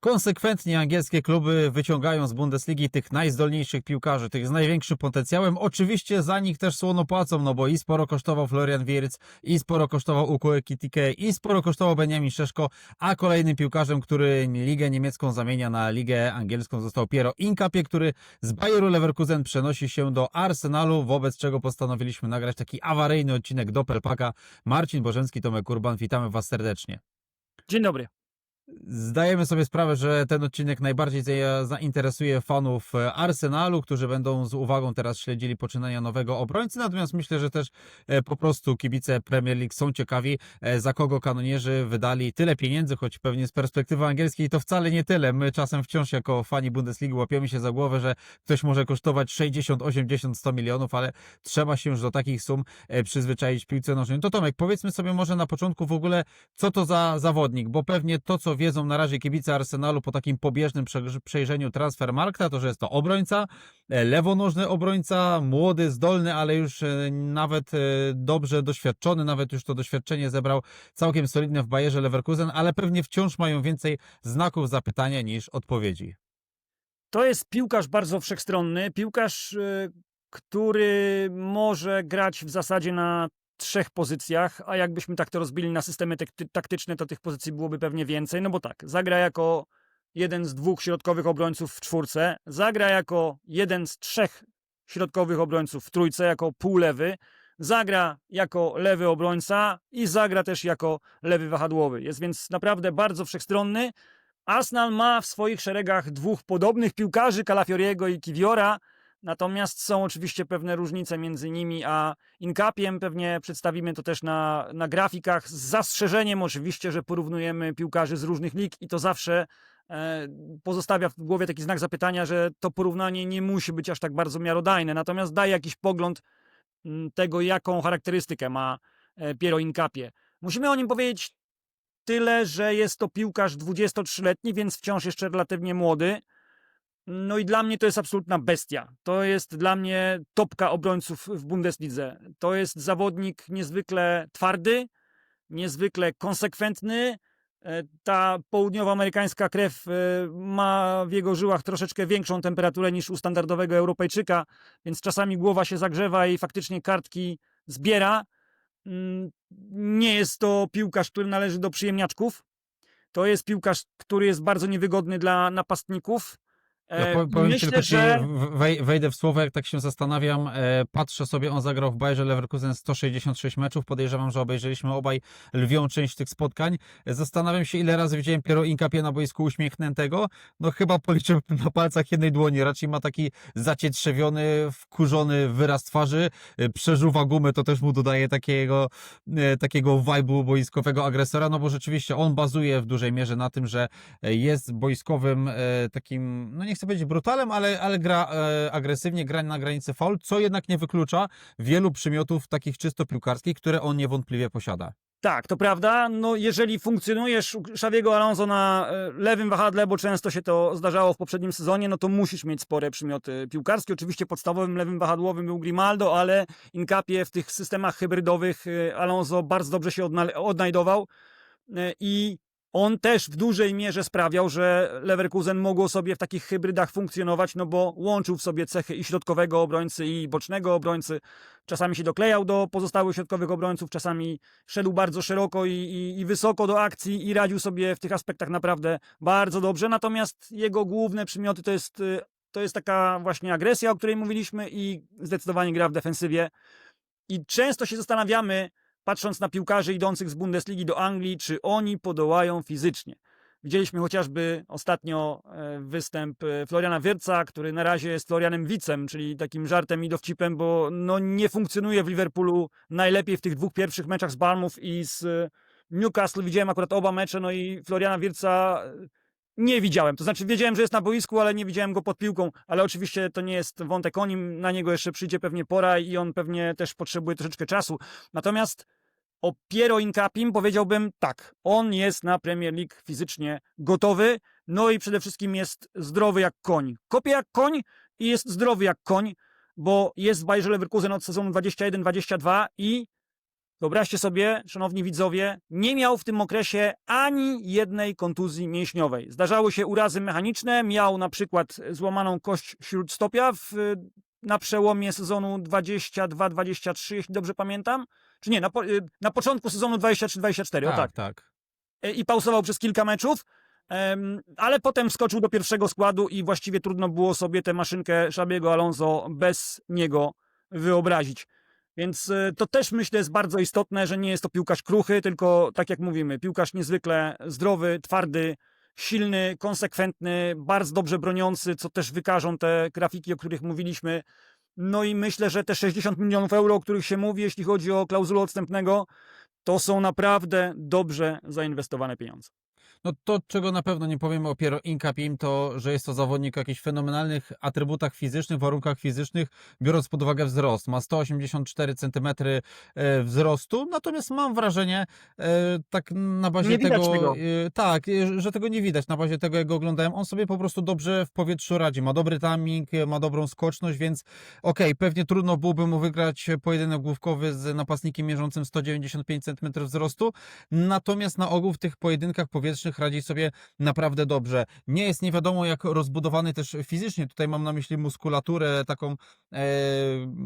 Konsekwentnie angielskie kluby wyciągają z Bundesligi tych najzdolniejszych piłkarzy, tych z największym potencjałem. Oczywiście za nich też słono płacą, no bo i sporo kosztował Florian Wirtz, i sporo kosztował Uko Ekitike, i sporo kosztował Benjamin Szeszko, a kolejnym piłkarzem, który ligę niemiecką zamienia na ligę angielską został Piero Inkapie, który z Bayeru Leverkusen przenosi się do Arsenalu, wobec czego postanowiliśmy nagrać taki awaryjny odcinek Doppelpaka. Marcin Bożenski, Tomek Urban, witamy Was serdecznie. Dzień dobry. Zdajemy sobie sprawę, że ten odcinek najbardziej za- zainteresuje fanów e, Arsenalu, którzy będą z uwagą teraz śledzili poczynania nowego obrońcy, natomiast myślę, że też e, po prostu kibice Premier League są ciekawi, e, za kogo kanonierzy wydali tyle pieniędzy, choć pewnie z perspektywy angielskiej to wcale nie tyle. My czasem wciąż jako fani Bundesligi łapiemy się za głowę, że ktoś może kosztować 60, 80, 100 milionów, ale trzeba się już do takich sum przyzwyczaić w piłce nożnej. To Tomek, powiedzmy sobie może na początku w ogóle, co to za zawodnik, bo pewnie to, co wiedzą na razie kibice Arsenalu po takim pobieżnym prze- przejrzeniu Transfermarkta, to że jest to obrońca, e, lewonożny obrońca, młody, zdolny, ale już e, nawet e, dobrze doświadczony, nawet już to doświadczenie zebrał całkiem solidne w Bayerze Leverkusen, ale pewnie wciąż mają więcej znaków zapytania niż odpowiedzi. To jest piłkarz bardzo wszechstronny, piłkarz, który może grać w zasadzie na trzech pozycjach, a jakbyśmy tak to rozbili na systemy takty- taktyczne, to tych pozycji byłoby pewnie więcej. No bo tak, zagra jako jeden z dwóch środkowych obrońców w czwórce, zagra jako jeden z trzech środkowych obrońców w trójce, jako półlewy, zagra jako lewy obrońca i zagra też jako lewy wahadłowy. Jest więc naprawdę bardzo wszechstronny. Arsenal ma w swoich szeregach dwóch podobnych piłkarzy, Calafioriego i Kiwiora, natomiast są oczywiście pewne różnice między nimi a Inkapiem. Pewnie przedstawimy to też na, na grafikach, z zastrzeżeniem oczywiście, że porównujemy piłkarzy z różnych lig i to zawsze e, pozostawia w głowie taki znak zapytania, że to porównanie nie musi być aż tak bardzo miarodajne, natomiast daje jakiś pogląd mm, tego, jaką charakterystykę ma e, Piero Inkapie. Musimy o nim powiedzieć tyle, że jest to piłkarz 23-letni, więc wciąż jeszcze relatywnie młody. No i dla mnie to jest absolutna bestia. To jest dla mnie topka obrońców w Bundeslidze. To jest zawodnik niezwykle twardy, niezwykle konsekwentny. E, Ta południowoamerykańska krew e, ma w jego żyłach troszeczkę większą temperaturę niż u standardowego Europejczyka, więc czasami głowa się zagrzewa i faktycznie kartki zbiera. Mm, Nie jest to piłkarz, który należy do przyjemniaczków. To jest piłkarz, który jest bardzo niewygodny dla napastników. E, Ja po- powiem Myślę, tylko że wejdę w słowo, jak tak się zastanawiam, e, patrzę sobie, on zagrał w Bayerze Leverkusen 166 meczów, podejrzewam, że obejrzeliśmy obaj lwią część tych spotkań. E, Zastanawiam się, ile razy widziałem Piero Inkapie na boisku uśmiechniętego, no chyba policzyłem na palcach jednej dłoni, raczej ma taki zacietrzewiony, wkurzony wyraz twarzy, e, przeżuwa gumy, to też mu dodaje takiego, e, takiego vibe'u boiskowego agresora, no bo rzeczywiście on bazuje w dużej mierze na tym, że e, jest boiskowym e, takim, no nie chcę powiedzieć brutalem, ale, ale gra e, agresywnie, gra na granicy faul, co jednak nie wyklucza wielu przymiotów takich czysto piłkarskich, które on niewątpliwie posiada. tak, to prawda. No, jeżeli funkcjonujesz u Xaviego Alonso na e, lewym wahadle, bo często się to zdarzało w poprzednim sezonie, no to musisz mieć spore przymioty piłkarskie. Oczywiście podstawowym lewym wahadłowym był Grimaldo, ale Incapie w tych systemach hybrydowych e, Alonso bardzo dobrze się odna- odnajdował E, i on też w dużej mierze sprawiał, że Leverkusen mogło sobie w takich hybrydach funkcjonować, no bo łączył w sobie cechy i środkowego obrońcy, i bocznego obrońcy. Czasami się doklejał do pozostałych środkowych obrońców, czasami szedł bardzo szeroko i, i, i wysoko do akcji i radził sobie w tych aspektach naprawdę bardzo dobrze. Natomiast jego główne przymioty to jest, y, to jest taka właśnie agresja, o której mówiliśmy, i zdecydowanie gra w defensywie. I często się zastanawiamy, patrząc na piłkarzy idących z Bundesligi do Anglii, czy oni podołają fizycznie. Widzieliśmy chociażby ostatnio e, występ e, Floriana Wierca, który na razie jest Florianem Wicem, czyli takim żartem i dowcipem, bo no nie funkcjonuje w Liverpoolu najlepiej w tych dwóch pierwszych meczach z Barmów i z e, Newcastle. Widziałem akurat oba mecze, no i Floriana Wierca nie widziałem. To znaczy wiedziałem, że jest na boisku, ale nie widziałem go pod piłką, ale oczywiście to nie jest wątek o nim, na niego jeszcze przyjdzie pewnie pora i on pewnie też potrzebuje troszeczkę czasu. Natomiast o Piero Incapim powiedziałbym tak, on jest na Premier League fizycznie gotowy, no i przede wszystkim jest zdrowy jak koń. Kopie jak koń i jest zdrowy jak koń, bo jest w Bayerze Leverkusen od sezonu 21-22 i Wyobraźcie sobie, szanowni widzowie, nie miał w tym okresie ani jednej kontuzji mięśniowej. Zdarzały się urazy mechaniczne, miał na przykład złamaną kość śródstopia w, na przełomie sezonu 22-23, jeśli dobrze pamiętam. Czy nie, na, po, y, na początku sezonu 23-24, o tak. tak. E, I pausował przez kilka meczów, ale potem wskoczył do pierwszego składu i właściwie trudno było sobie tę maszynkę Szabiego Alonso bez niego wyobrazić. Więc e, to też myślę jest bardzo istotne, że nie jest to piłkarz kruchy, tylko tak jak mówimy, piłkarz niezwykle zdrowy, twardy, silny, konsekwentny, bardzo dobrze broniący, co też wykażą te grafiki, o których mówiliśmy. No i myślę, że te 60 milionów euro, o których się mówi, jeśli chodzi o klauzulę odstępnego, to są naprawdę dobrze zainwestowane pieniądze. No to, czego na pewno nie powiemy o Piero Incapim, to, że jest to zawodnik o jakichś fenomenalnych atrybutach fizycznych, warunkach fizycznych, biorąc pod uwagę wzrost. Ma 184 cm e, wzrostu, natomiast mam wrażenie, e, tak na bazie Nie tego, tego. e, tak, że tego nie widać. Na bazie tego, jak go oglądałem, on sobie po prostu dobrze w powietrzu radzi. Ma dobry timing, ma dobrą skoczność, więc okej, pewnie trudno byłoby mu wygrać pojedynek główkowy z napastnikiem mierzącym 195 cm wzrostu, natomiast na ogół w tych pojedynkach powietrznych radzi sobie naprawdę dobrze. Nie jest nie wiadomo jak rozbudowany też fizycznie, tutaj mam na myśli muskulaturę, taką e,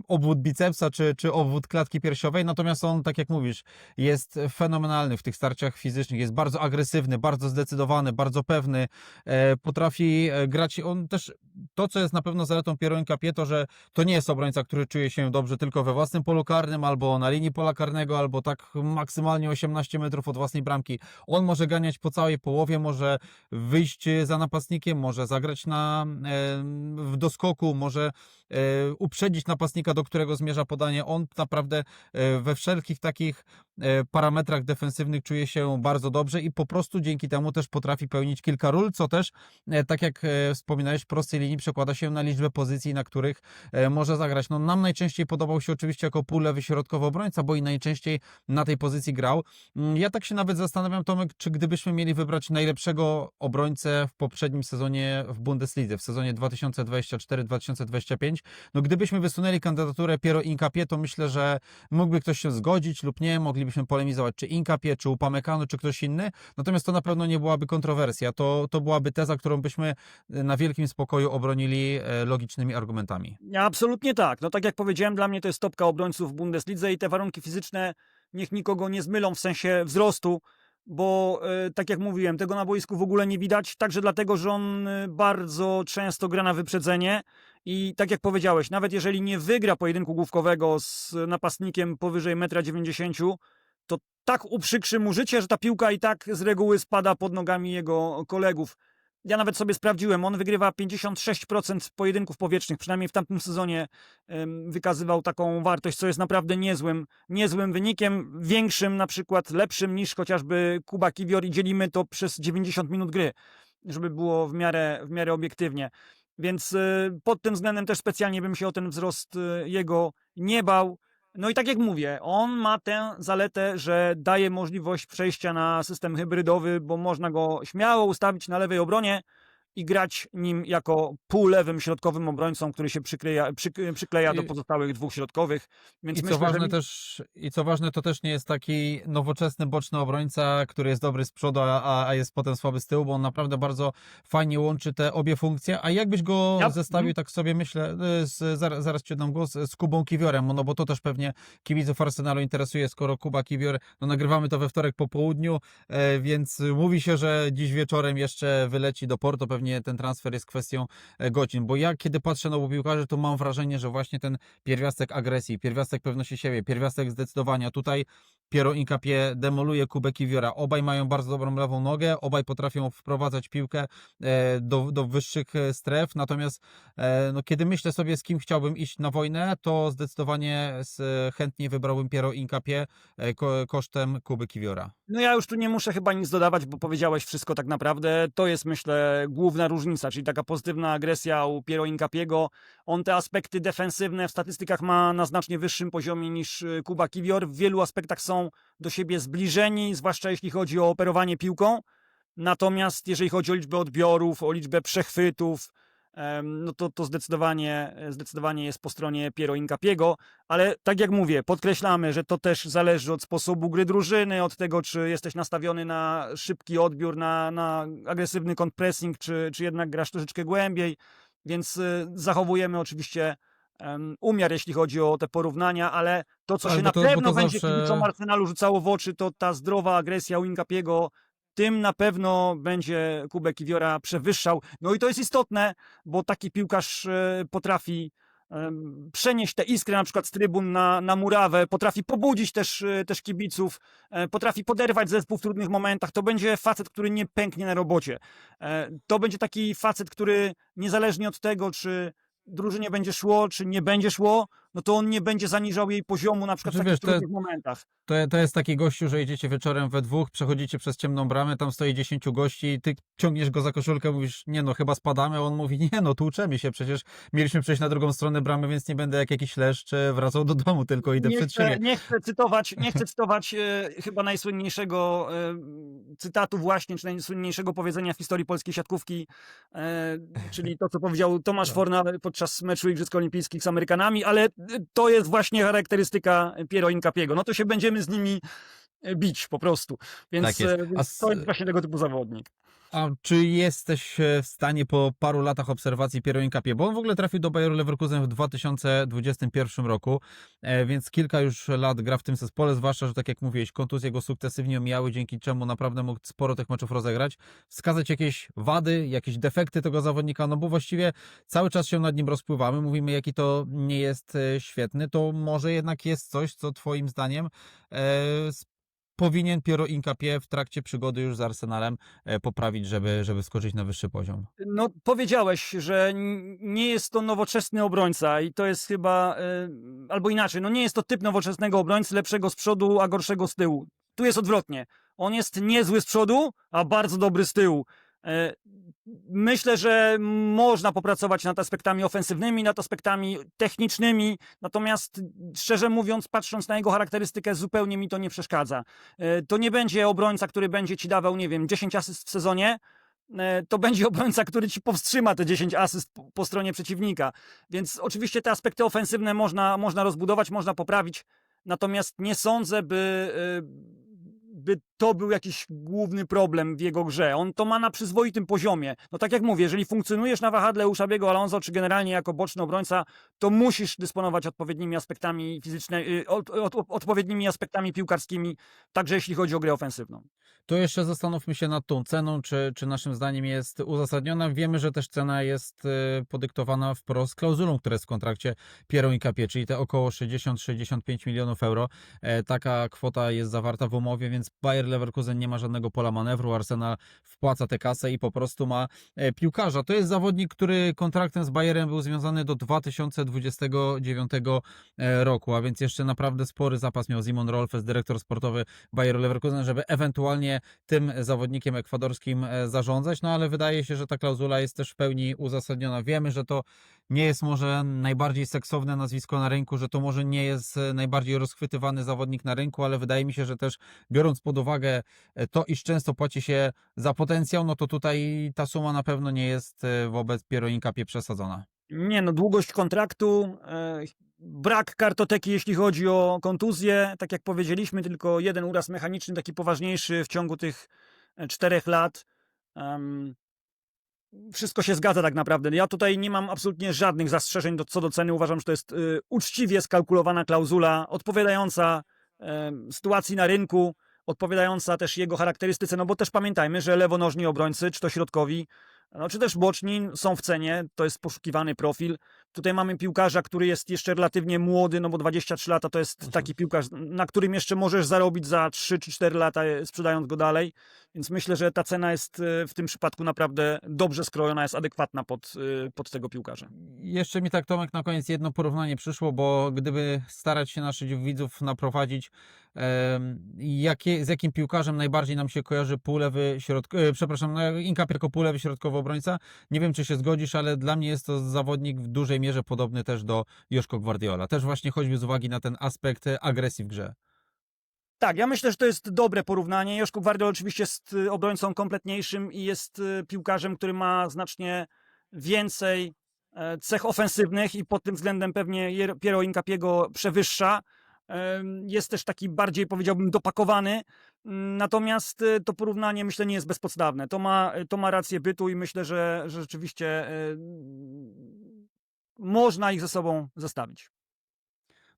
obwód bicepsa czy, czy obwód klatki piersiowej, natomiast on, tak jak mówisz, jest fenomenalny w tych starciach fizycznych, jest bardzo agresywny, bardzo zdecydowany, bardzo pewny, e, potrafi e, grać, on też, to co jest na pewno zaletą Piero Capie, to że to nie jest obrońca, który czuje się dobrze tylko we własnym polu karnym, albo na linii pola karnego, albo tak maksymalnie 18 metrów od własnej bramki. On może ganiać po całej połowie, może wyjść za napastnikiem, może zagrać na, e, w doskoku, może e, uprzedzić napastnika, do którego zmierza podanie. On naprawdę e, we wszelkich takich e, parametrach defensywnych czuje się bardzo dobrze i po prostu dzięki temu też potrafi pełnić kilka ról, co też, e, tak jak e, wspominałeś, w prostej linii przekłada się na liczbę pozycji, na których e, może zagrać. No, nam najczęściej podobał się oczywiście jako półlewy środkowy obrońca, bo i najczęściej na tej pozycji grał. Mm, Ja tak się nawet zastanawiam, Tomek, czy gdybyśmy mieli wybrać najlepszego obrońcę w poprzednim sezonie w Bundeslidze, w sezonie 2024-2025, no gdybyśmy wysunęli kandydaturę Piero Incapie, to myślę, że mógłby ktoś się zgodzić lub nie, moglibyśmy polemizować, czy Incapie, czy Upamecano, czy ktoś inny, natomiast to na pewno nie byłaby kontrowersja, to, to byłaby teza, którą byśmy e, na wielkim spokoju obronili e, logicznymi argumentami. Absolutnie tak. No tak jak powiedziałem, dla mnie to jest topka obrońców w Bundeslidze i te warunki fizyczne niech nikogo nie zmylą w sensie wzrostu, bo e, tak jak mówiłem, tego na boisku w ogóle nie widać, także dlatego, że on e, bardzo często gra na wyprzedzenie i tak jak powiedziałeś, nawet jeżeli nie wygra pojedynku główkowego z napastnikiem powyżej 1,90 m, to tak uprzykrzy mu życie, że ta piłka i tak z reguły spada pod nogami jego kolegów. Ja nawet sobie sprawdziłem, on wygrywa 56% pojedynków powietrznych, przynajmniej w tamtym sezonie wykazywał taką wartość, co jest naprawdę niezłym, niezłym wynikiem, większym na przykład, lepszym niż chociażby Kuba Kiwior i dzielimy to przez 90 minut gry, żeby było w miarę, w miarę obiektywnie. Więc y, pod tym względem też specjalnie bym się o ten wzrost y, jego nie bał. No i tak jak mówię, on ma tę zaletę, że daje możliwość przejścia na system hybrydowy, bo można go śmiało ustawić na lewej obronie i grać nim jako półlewym środkowym obrońcą, który się przykleja, przyk, przykleja do I- pozostałych dwóch środkowych. Więc I co, myślę, że ważne mi- też, I co ważne, to też nie jest taki nowoczesny, boczny obrońca, który jest dobry z przodu, a, a jest potem słaby z tyłu, bo on naprawdę bardzo fajnie łączy te obie funkcje. A jakbyś go Ja- zestawił, mhm. tak sobie myślę, y, z, zaraz, zaraz ci oddam głos, z Kubą Kiwiorem, no bo to też pewnie kibiców Arsenalu interesuje, skoro Kuba Kiwior, no nagrywamy to we wtorek po południu, e, więc mówi się, że dziś wieczorem jeszcze wyleci do Porto, pewnie ten transfer jest kwestią e, godzin, bo ja kiedy patrzę na obu piłkarzy, to mam wrażenie, że właśnie ten pierwiastek agresji, pierwiastek pewności siebie, pierwiastek zdecydowania. Tutaj Piero Incapie demoluje Kubę Kiwiora. Obaj mają bardzo dobrą lewą nogę, obaj potrafią wprowadzać piłkę e, do, do wyższych e, stref, natomiast no, kiedy myślę sobie, z kim chciałbym iść na wojnę, to zdecydowanie chętnie wybrałbym Piero Incapie ko, kosztem Kuby Kiwiora. No ja już tu nie muszę chyba nic dodawać, bo powiedziałeś wszystko tak naprawdę. To jest myślę główna różnica, czyli taka pozytywna agresja u Piero Incapiego. On te aspekty defensywne w statystykach ma na znacznie wyższym poziomie niż y, Kuba Kiwior. W wielu aspektach są do siebie zbliżeni, zwłaszcza jeśli chodzi o operowanie piłką. Natomiast jeżeli chodzi o liczbę odbiorów, o liczbę przechwytów, no to, to zdecydowanie, zdecydowanie jest po stronie Piero Incapiego, ale tak jak mówię, podkreślamy, że to też zależy od sposobu gry drużyny, od tego, czy jesteś nastawiony na szybki odbiór, na, na agresywny pressing, czy, czy jednak grasz troszeczkę głębiej, więc y, zachowujemy oczywiście umiar, jeśli chodzi o te porównania, ale to, co Ale się na to- bo pewno będzie zawsze- kibicom Arsenalu rzucało w oczy, to ta zdrowa agresja Winkapiego, tym na pewno będzie Kubek Iwiora przewyższał. No i to jest istotne, bo taki piłkarz e, potrafi em, przenieść te iskry na przykład z trybun na, na murawę, potrafi pobudzić też, e, też kibiców, e, potrafi poderwać zespół w trudnych momentach. To będzie facet, który nie pęknie na robocie. E, To będzie taki facet, który niezależnie od tego, czy drużynie będzie szło, czy nie będzie szło, no to on nie będzie zaniżał jej poziomu na przykład w Znaczy, takich wiesz, to- trudnych momentach. To, to jest taki gościu, że idziecie wieczorem we dwóch, przechodzicie przez ciemną bramę, tam stoi 10 gości i ty ciągniesz go za koszulkę, mówisz, nie no, chyba spadamy, a on mówi, nie no, tłuczemy się, przecież mieliśmy przejść na drugą stronę bramy, więc nie będę jak jakiś leszcz e, wracał do domu, tylko idę nie przed chcę, siebie. nie chcę cytować, nie chcę cytować e, chyba najsłynniejszego e, cytatu właśnie, czy najsłynniejszego powiedzenia w historii polskiej siatkówki, e, czyli to, co powiedział Tomasz Tak. Forna podczas meczu Igrzysk Olimpijskich z Amerykanami, ale to jest właśnie charakterystyka Piero Incapiego. No to się będziemy z nimi bić po prostu. Więc, Tak jest. e, A więc to jest właśnie tego typu zawodnik. A czy jesteś e, w stanie po paru latach obserwacji Piero Incapie, bo on w ogóle trafił do Bayeru Leverkusen w 2021 roku, e, więc kilka już lat gra w tym zespole, zwłaszcza, że tak jak mówiłeś, kontuzje go sukcesywnie mijały, dzięki czemu naprawdę mógł sporo tych meczów rozegrać. Wskazać jakieś wady, jakieś defekty tego zawodnika, no bo właściwie cały czas się nad nim rozpływamy, mówimy jaki to nie jest e, świetny, to może jednak jest coś, co twoim zdaniem powinien Piero Incapie w trakcie przygody już z Arsenalem e, poprawić, żeby, żeby skoczyć na wyższy poziom. No, powiedziałeś, że nie jest to nowoczesny obrońca i to jest chyba, e, albo inaczej, no nie jest to typ nowoczesnego obrońcy, lepszego z przodu, a gorszego z tyłu. Tu jest odwrotnie. On jest niezły z przodu, a bardzo dobry z tyłu. E, Myślę, że można popracować nad aspektami ofensywnymi, nad aspektami technicznymi, natomiast szczerze mówiąc, patrząc na jego charakterystykę, zupełnie mi to nie przeszkadza. E, To nie będzie obrońca, który będzie ci dawał, nie wiem, 10 asyst w sezonie, e, to będzie obrońca, który ci powstrzyma te 10 asyst po, stronie przeciwnika. Więc oczywiście te aspekty ofensywne można, można rozbudować, można poprawić, natomiast nie sądzę, by, e, by to był jakiś główny problem w jego grze. On to ma na przyzwoitym poziomie. No tak jak mówię, jeżeli funkcjonujesz na wahadle u Szabiego Alonso, czy generalnie jako boczny obrońca, to musisz dysponować odpowiednimi aspektami fizycznymi, od, od, odpowiednimi aspektami piłkarskimi, także jeśli chodzi o grę ofensywną. To jeszcze zastanówmy się nad tą ceną, czy, czy naszym zdaniem jest uzasadniona. Wiemy, że też cena jest e, podyktowana wprost klauzulą, która jest w kontrakcie Piero Incapie, czyli te około 60-65 milionów euro. E, Taka kwota jest zawarta w umowie, więc Bayer Leverkusen nie ma żadnego pola manewru. Arsenal wpłaca tę kasę i po prostu ma e, piłkarza. To jest zawodnik, który kontraktem z Bayerem był związany do 2029 e, roku, a więc jeszcze naprawdę spory zapas miał Simon Rolfes, dyrektor sportowy Bayer Leverkusen, żeby ewentualnie tym zawodnikiem ekwadorskim e, zarządzać, no ale wydaje się, że ta klauzula jest też w pełni uzasadniona. Wiemy, że to nie jest może najbardziej seksowne nazwisko na rynku, że to może nie jest e, najbardziej rozchwytywany zawodnik na rynku, ale wydaje mi się, że też biorąc pod uwagę e, to, iż często płaci się za potencjał, no to tutaj ta suma na pewno nie jest wobec Piero Incapie przesadzona. Nie no, długość kontraktu, brak kartoteki, jeśli chodzi o kontuzję. Tak jak powiedzieliśmy, tylko jeden uraz mechaniczny, taki poważniejszy w ciągu tych e, czterech lat. Em, wszystko się zgadza tak naprawdę. Ja tutaj nie mam absolutnie żadnych zastrzeżeń do, co do ceny. Uważam, że to jest y, uczciwie skalkulowana klauzula, odpowiadająca em, sytuacji na rynku, odpowiadająca też jego charakterystyce, no bo też pamiętajmy, że lewonożni obrońcy, czy to środkowi, no, czy też boczni są w cenie, to jest poszukiwany profil. Tutaj mamy piłkarza, który jest jeszcze relatywnie młody, no bo 23 lata to jest Mhm. taki piłkarz, na którym jeszcze możesz zarobić za 3 czy 4 lata, e, sprzedając go dalej. Więc myślę, że ta cena jest e, w tym przypadku naprawdę dobrze skrojona, jest adekwatna pod, e, pod tego piłkarza. Jeszcze mi tak, Tomek, na koniec jedno porównanie przyszło, bo gdyby starać się naszych widzów naprowadzić, jakie, z jakim piłkarzem najbardziej nam się kojarzy półlewy środkowy, przepraszam, no, Inka jako półlewy środkowy obrońca, nie wiem, czy się zgodzisz, ale dla mnie jest to zawodnik w dużej mierze podobny też do Joszko Guardiola. Też właśnie choćby z uwagi na ten aspekt e, agresji w grze. Tak, ja myślę, że to jest dobre porównanie. Joszko Gwardiol oczywiście jest y, obrońcą kompletniejszym i jest y, piłkarzem, który ma znacznie więcej e, cech ofensywnych i pod tym względem pewnie Piero Incapiego przewyższa. Jest też taki bardziej, powiedziałbym, dopakowany. Mm, Natomiast e, to porównanie myślę nie jest bezpodstawne. To ma, to ma rację bytu i myślę, że, że rzeczywiście można ich ze sobą zestawić.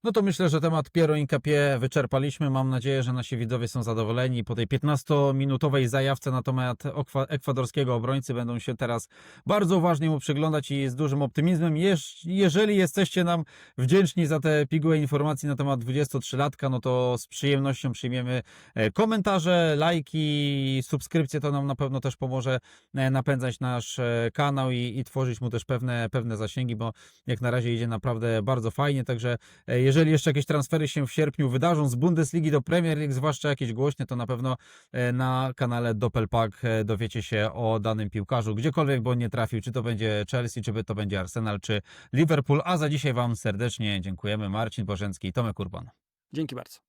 No to myślę, że temat Piero Incapie wyczerpaliśmy. Mam nadzieję, że nasi widzowie są zadowoleni. Po tej 15-minutowej zajawce na temat ekwadorskiego obrońcy będą się teraz bardzo uważnie mu przyglądać i z dużym optymizmem. Jeż, jeżeli jesteście nam wdzięczni za te pigułe informacji na temat 23-latka, no to z przyjemnością przyjmiemy e, komentarze, lajki, subskrypcje. To nam na pewno też pomoże e, napędzać nasz e, kanał i, i tworzyć mu też pewne, pewne zasięgi, bo jak na razie idzie naprawdę bardzo fajnie. Także e, jeżeli jeszcze jakieś transfery się w sierpniu wydarzą z Bundesligi do Premier League, zwłaszcza jakieś głośne, to na pewno e, na kanale Doppelpack e, dowiecie się o danym piłkarzu, gdziekolwiek by on nie trafił, czy to będzie Chelsea, czy to będzie Arsenal, czy Liverpool. A za dzisiaj Wam serdecznie dziękujemy. Marcin Bożencki i Tomek Urban. Dzięki bardzo.